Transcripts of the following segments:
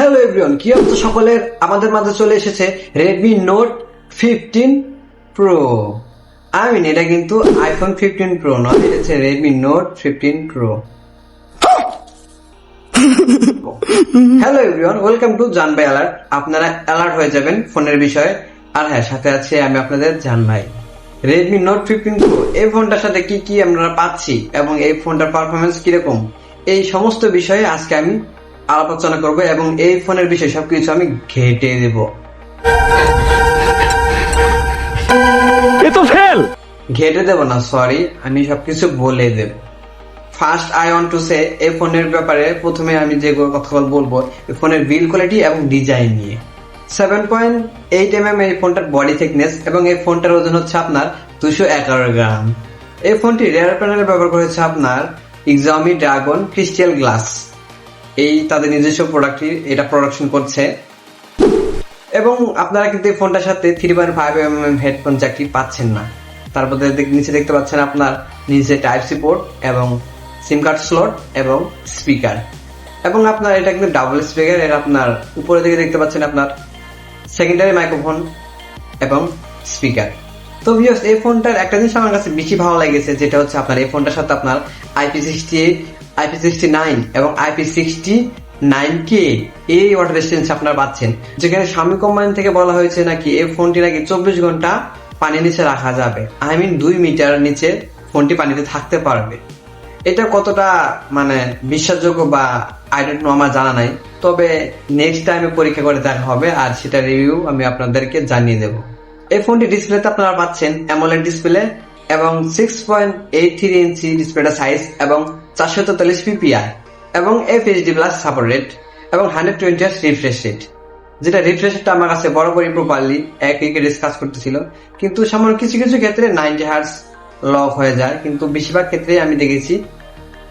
Hello everyone কি অবস্থা সকলের? আমাদের মাঝে চলে এসেছে Redmi Note fifteen Pro I mean এটা কিন্তু আইফোন ফিফটিন প্রো নয়, এটা হচ্ছে Redmi Note fifteen Pro hello everyone welcome to জান ভাই অ্যালার্ট আপনারা অ্যালার্ট হয়ে যাবেন ফোনের বিষয়ে। আর হ্যাঁ সাথে আছে আমি আপনাদের জান ভাই রেডমি নোট ফিফটিন প্রো এই ফোনটার সাথে কি কি আমরা পাচ্ছি এবং এই ফোনটার পারফরমেন্স কীরকম? এই সমস্ত বিষয়ে আজকে আমি আলোচনা করব এবং এই ফোনের বিষয়ে সবকিছু আমি ঘেটে দেব। ঘেটে দেব না সরি আমি সবকিছু বলে দেব। First I want to say এই ফোনের ব্যাপারে প্রথমে আমি যে কথা বলব এই ফোনের বিল কোয়ালিটি এবং ডিজাইন নিয়ে। Seven point eight M M এই ফোনটার বডি থিকনেস এবং এই ফোনটার ওজন হচ্ছে আপনার দুশো এগারো গ্রাম। এই ফোনটি রেয়ার প্যানেল ব্যবহার করেছে আপনার এক্সামি ড্রাগন ক্রিস্টাল গ্লাস এই তাদের নিজস্ব প্রোডাক্টটি এটা প্রোডাকশন করছে। এবং আপনারা কিন্তু এই ফোনটার সাথে three point five M M headphone জ্যাকটি পাচ্ছেন না। তারপর নিচে দেখতে পাচ্ছেন আপনার নিচে টাইপ সি পোর্ট এবং সিম কার্ড স্লট এবং স্পিকার এবং আপনার এটা কিন্তু ডাবল স্পিকার এর আপনার উপরের দিকে দেখতে পাচ্ছেন আপনার সেকেন্ডারি মাইক্রোফোন এবং স্পিকার তো ভিউয়ার্স এই ফোনটার একটা জিনিস আমার কাছে বেশি ভালো লেগেছে, যেটা হচ্ছে আপনার এই ফোনটার সাথে আপনার IP sixty eight IP sixty nine এবং আইপি সিক্সটি নাইন কে এই ওয়াটার রেসিস্টেন্স আপনারা পাচ্ছেন। যেখানে স্বামী কোম্পানি থেকে বলা হয়েছে নাকি এই ফোনটি নাকি চব্বিশ ঘণ্টা পানির নিচে রাখা যাবে। আই মিন দুই মিটার নিচে ফোনটি পানিতে থাকতে পারবে। এটা কতটা মানে বিশ্বাসযোগ্য বা আই ডোন্ট নো আমার জানা নাই। তবে নেক্সট টাইমে পরীক্ষা করে দেখা হবে আর সেটা রিভিউ আমি আপনাদেরকে জানিয়ে দেব। এই ফোনটি ডিসপ্লেতে আপনারা পাচ্ছেন অ্যামোলেড ডিসপ্লে এবং six point eight three inch ডিসপ্লেটা সাইজ এবং চারশো তেতাল্লিশ পিপিআই এবং F HD plus support rate এবং হান্ড্রেড টোয়েন্টি রিফ্রেশ রেট যেটা রিফ্রেশ রেটটা আমার কাছে এক করতেছিল। কিন্তু কিছু কিছু ক্ষেত্রে নাইনটি হার্স লক হয়ে যায়, কিন্তু বেশিরভাগ ক্ষেত্রে আমি দেখেছি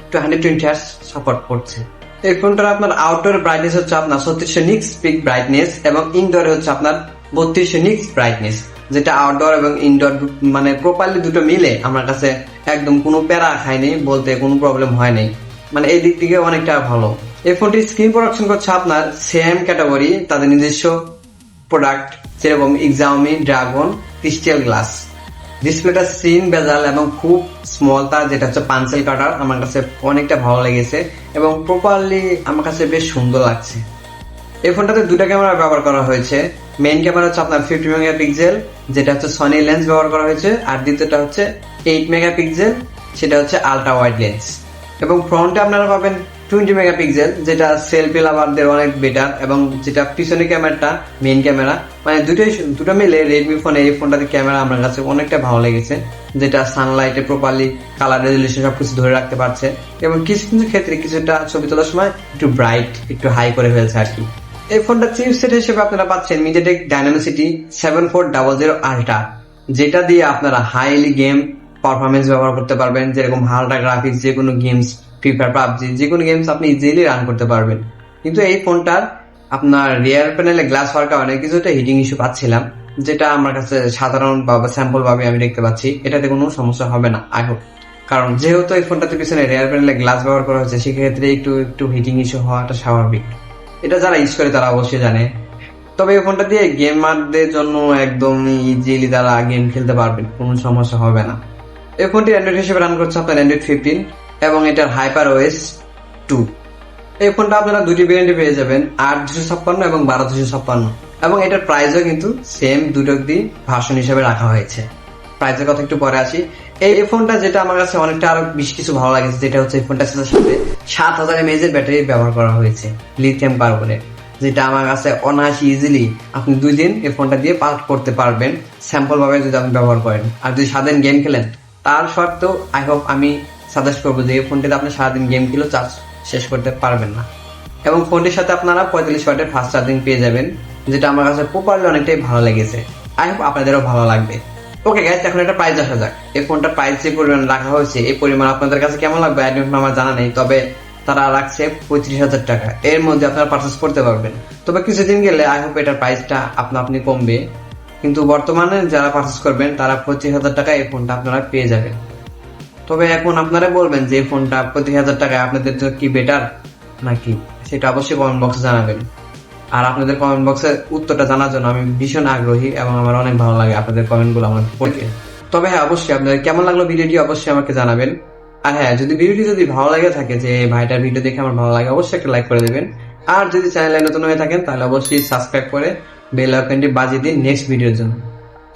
একটু হান্ড্রেড টোয়েন্টি হার্স সাপোর্ট করছে। এই ফোনটার আপনার আউটডোর ব্রাইটনেস হচ্ছে আপনার ছত্রিশশো নিক্স পিক ব্রাইটনেস এবং ইনডোরে হচ্ছে আপনার বত্রিশশো নিক্স ব্রাইটনেস যেটা আউটডোর এবং ইনডোর মানে প্রপারলি দুটো মিলে, আমার কাছে একদম কোনো প্যারা খায়নি বলতে কোনো প্রবলেম হয়নি মানে এই দিক থেকে অনেকটা ভালো। এই ফোনটি স্ক্রিন প্রোডাকশন করছে আপনার সেম ক্যাটাগরি তাদের নিজস্ব প্রোডাক্ট যেরকম এক্সামি ড্রাগন ক্রিস্টাল গ্লাস ডিসপ্লেটা সিন বেজাল এবং খুব স্মল তার যেটা হচ্ছে পাঞ্চেল কাটার, আমার কাছে অনেকটা ভালো লেগেছে এবং প্রপারলি আমার কাছে বেশ সুন্দর লাগছে। এই ফোনটাতে দুটো ক্যামেরা ব্যবহার করা হয়েছে। মেইন ক্যামেরা হচ্ছে আপনার ফিফটি মেগা পিক্সেল যেটা হচ্ছে সনি লেন্স ব্যবহার করা হয়েছে, আর দ্বিতীয়টা হচ্ছে এইট মেগা পিক্সেল সেটা হচ্ছে আলট্রা ওয়াইড লেন্স এবং ফ্রন্টে আপনারা পাবেন টোয়েন্টি মেগা পিক্সেল যেটা সেলফি লাভারদের অনেক বেটার এবং যেটা পিছনে ক্যামেরাটা মেইন ক্যামেরা মানে দুটোই দুটো মিলে রেডমি ফোনে এই ফোনটাতে ক্যামেরা আমার কাছে অনেকটা ভালো লেগেছে, যেটা সানলাইটে প্রপারলি কালার রেজলিউশন সবকিছু ধরে রাখতে পারছে, এবং কিছু কিছু ক্ষেত্রে কিছুটা ছবি তোলার সময় একটু ব্রাইট একটু হাই করে ফেলছে আর কি। এই ফোনটা চিপসেট হিসেবে আপনারা পাচ্ছেন MediaTek Dimensity seven four double zero ultra যেটা দিয়ে আপনারা হাইলি গেম পারফরমেন্স ব্যবহার করতে পারবেন, যেরকম হালটা গ্রাফিক্স যে কোনো গেমস ফ্রি ফায়ার পাবজি যে কোনো গেমস আপনি ইজিলি রান করতে পারবেন। কিন্তু এই ফোনটার আপনার রিয়ার প্যানেলে গ্লাস হওয়ার কারণে কিছুটা হিটিং ইস্যু পাচ্ছিলাম, যেটা আমার কাছে সাধারণ বা স্যাম্পল ভাবে আমি দেখতে পাচ্ছি, এটাতে কোনো সমস্যা হবে না আই হোপ কারণ যেহেতু এই ফোনটাতে পিছনে রেয়ার প্যানেলে গ্লাস ব্যবহার করা হয়েছে, সেক্ষেত্রে একটু একটু হিটিং ইস্যু হওয়াটা স্বাভাবিক। এটা যারা ইউজ করে তারা অবশ্যই জানে। তবে এই ফোনটা দিয়ে গেমারদের জন্য একদম ইজিলি তারা গেম খেলতে পারবেন কোনো সমস্যা হবে না। এই ফোনটি অ্যান্ড্রয়েড হিসেবে রান করছে আপনার অ্যান্ড্রয়েড ফিফটিন এবং এটার হাইপার ওএস টু এই ফোনটা আপনারা দুটি ভেরিয়েন্টে পেয়ে যাবেন, আট দুশো ছাপ্পান্ন এবং বারো দুশো ছাপ্পান্ন। এবং এটার প্রাইসও কিন্তু সেম দুটো অব্দি ভার্সন হিসেবে রাখা হয়েছে। প্রাইসের কথা একটু পরে আসি। এই ফোনটা যেটা আমার কাছে অনেকটা আরও বেশি কিছু ভালো লাগেছে যেটা হচ্ছে এই ফোনটার সাথে সাথে সাত হাজার এমএএচ এর ব্যাটারি ব্যবহার করা হয়েছে লিথিয়াম কার্বনের যেটা আমার কাছে অনায়াসি ইজিলি আপনি দুই দিন এই ফোনটা দিয়ে পাল্ট করতে পারবেন স্যাম্পল ভাবে যদি আপনি ব্যবহার করেন। আর যদি সারাদিন গেম খেলেন, তার সত্ত্বেও আই হোপ আমি সাজেস্ট করব যে এই ফোনটিতে আপনি সারাদিন গেম খেলেও চার্জ শেষ করতে পারবেন না। এবং ফোনটির সাথে আপনারা পঁয়তাল্লিশ ওয়াটের ফাস্ট চার্জিং পেয়ে যাবেন, যেটা আমার কাছে প্রপারলি অনেকটাই ভালো লেগেছে। আই হোপ আপনাদেরও ভালো লাগবে। ওকে গ্যাস এখন একটা প্রাইস আসা যাক। এই ফোনটার প্রাইস যে পরিমাণ রাখা হয়েছে, এই পরিমাণ আপনাদের কাছে কেমন লাগবে? আই ডোন্ট আমার জানা নেই, তবে তারা রাখছে পঁয়ত্রিশ হাজার টাকা। এর মধ্যে আপনারা পারচেস করতে পারবেন। তবে কিছুদিন গেলে আই হোপ এটার প্রাইসটা আপনা আপনি কমবে। কিন্তু বর্তমানে যারা পারচেস করবেন, তারা পঁচিশ হাজার টাকা এই ফোনটা আপনারা পেয়ে যাবেন। তবে এখন আপনারা বলবেন যে ফোনটা প্রতি হাজার টাকায় আপনাদের জন্য কি বেটার নাকি সেটা অবশ্যই কমেন্ট বক্সে জানাবেন। আর আপনাদের কমেন্ট বক্সের উত্তরটা জানার জন্য আমি ভীষণ আগ্রহী এবং আমার অনেক ভালো লাগে আপনাদের কমেন্টগুলো আমার পড়তে। তবে হ্যাঁ অবশ্যই আপনাদের কেমন লাগল ভিডিওটি অবশ্যই আমাকে জানাবেন। আর হ্যাঁ যদি ভিডিওটি যদি ভালো লাগে থাকে, যে ভাইটার ভিডিও দেখে আমার ভালো লাগে, অবশ্যই একটা লাইক করে দেবেন। আর যদি চ্যানেলে নতুন হয়ে থাকেন, তাহলে অবশ্যই সাবস্ক্রাইব করে বেল আইকনটি বাজিয়ে দিন নেক্সট ভিডিওর জন্য।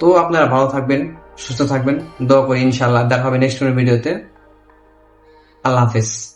তো আপনারা ভালো থাকবেন, সুস্থ থাকবেন, দোয়া করি ইনশাল্লাহ দেখা হবে নেক্সট ভিডিওতে আল্লাহ হাফেজ।